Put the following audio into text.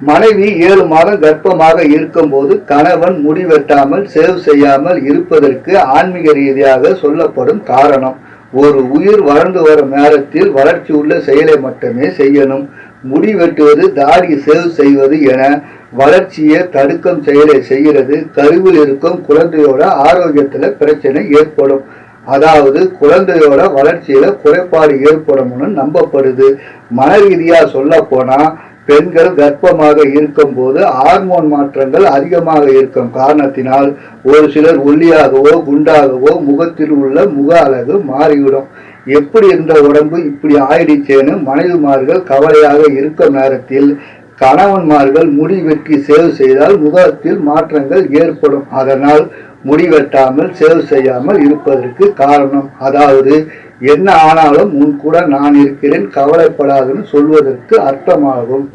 மனைவி ஏழு மாதம் கர்ப்பமாக இருக்கும்போது கணவன் முடிவெட்டாமல் சேவ் செய்யாமல் இருப்பதற்கு ஆன்மீக ரீதியாக சொல்லப்படும் காரணம். ஒரு உயிர் வளர்ந்து வரும் நேரத்தில் வளர்ச்சி உள்ள செயலை மட்டுமே செய்யணும். முடி வெட்டுவது தாடி சேவ் செய்வது என வளர்ச்சியை தடுக்கும் செயலை செய்கிறது. கருவில் இருக்கும் குழந்தையோட ஆரோக்கியத்தில் பிரச்சனை ஏற்படும். அதாவது குழந்தையோட வளர்ச்சியில குறைபாடு ஏற்படும்னு நம்பப்படுது. மன ரீதியாக சொல்ல போனால் பெண்கள் கர்ப்பமாக இருக்கும் போது ஹார்மோன் மாற்றங்கள் அதிகமாக இருக்கும். காரணத்தினால் ஒரு சிலர் ஒல்லியாகவோ குண்டாகவோ முகத்தில் உள்ள முக அழகு மாறிவிடும். எப்படி இருந்த உடம்பு இப்படி ஆயிடுச்சேன்னு மனைவிமார்கள் கவலையாக இருக்கும் நேரத்தில் கணவன்மார்கள் முடி வெட்டி சேவ் செய்தால் முகத்தில் மாற்றங்கள் ஏற்படும். அதனால் முடி வெட்டாமல் சேவ் செய்யாமல் இருப்பதற்கு காரணம். அதாவது என்ன ஆனாலும் உன் கூட நான் இருக்கிறேன் கவலைப்படாதுன்னு சொல்வதற்கு அர்த்தமாகும்.